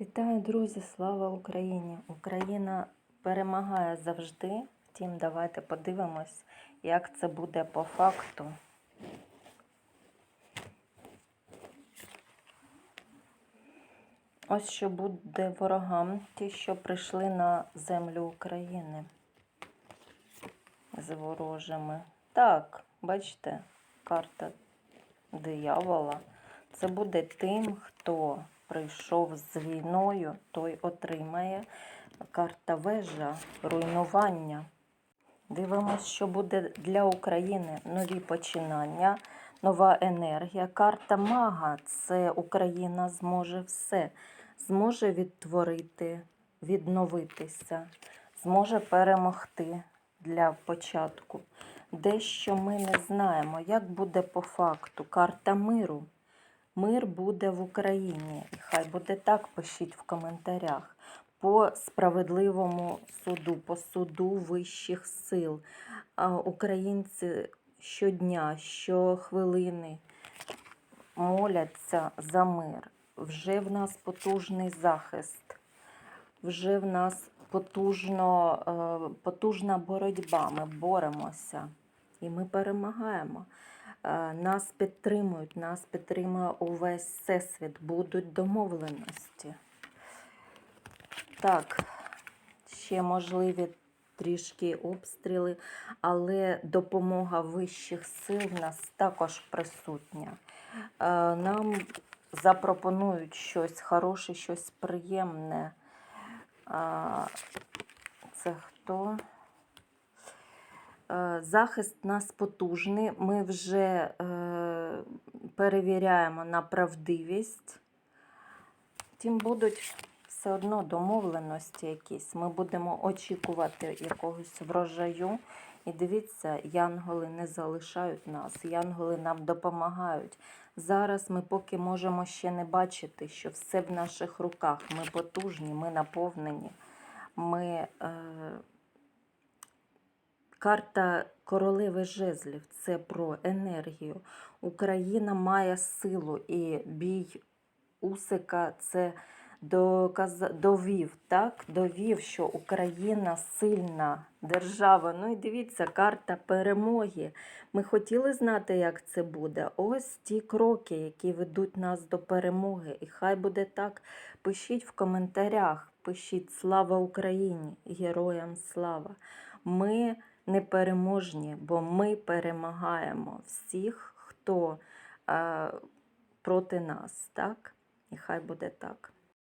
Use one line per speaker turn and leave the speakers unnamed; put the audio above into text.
Вітаю, друзі! Слава Україні! Україна перемагає завжди. Втім, давайте подивимось, як це буде по факту. Ось що буде ворогам, ті, що прийшли на землю України з ворожими. Так, бачите, карта диявола. Це буде тим, хто прийшов з війною, той отримає карта вежа, руйнування. Дивимось, що буде для України нові починання, нова енергія. Карта мага це Україна зможе все, зможе відтворити, відновитися, зможе перемогти для початку. Дещо ми не знаємо, як буде по факту. Карта миру. Мир буде в Україні. І хай буде так, пишіть в коментарях. По справедливому суду, по суду вищих сил. Українці щодня, щохвилини моляться за мир. Вже в нас потужний захист, вже в нас потужно, е, потужна боротьба. Ми боремося і ми перемагаємо. Е, Нас підтримують, нас підтримує увесь всесвіт, будуть домовленості. Так, ще можливі трішки обстріли, але допомога вищих сил в нас також присутня. Е, Нам запропонують щось хороше, щось приємне. Це хто? Е, Захист нас потужний. Ми вже е, перевіряємо на правдивість. Втім, будуть все одно домовленості якісь. Ми будемо очікувати якогось врожаю. І дивіться, янголи не залишають нас, янголи нам допомагають. Зараз ми поки можемо ще не бачити, що все в наших руках. Ми потужні, ми наповнені. Ми, е, карта королеви жезлів це про енергію. Україна має силу і бій Усика це доказа... довів, так? довів, що Україна сильна держава. Ну і дивіться, карта перемоги. Ми хотіли знати, як це буде. Ось ті кроки, які ведуть нас до перемоги. І хай буде так. Пишіть в коментарях, пишіть Слава Україні, героям слава. Ми непереможні, бо ми перемагаємо всіх, хто е, проти нас. так? І хай буде так.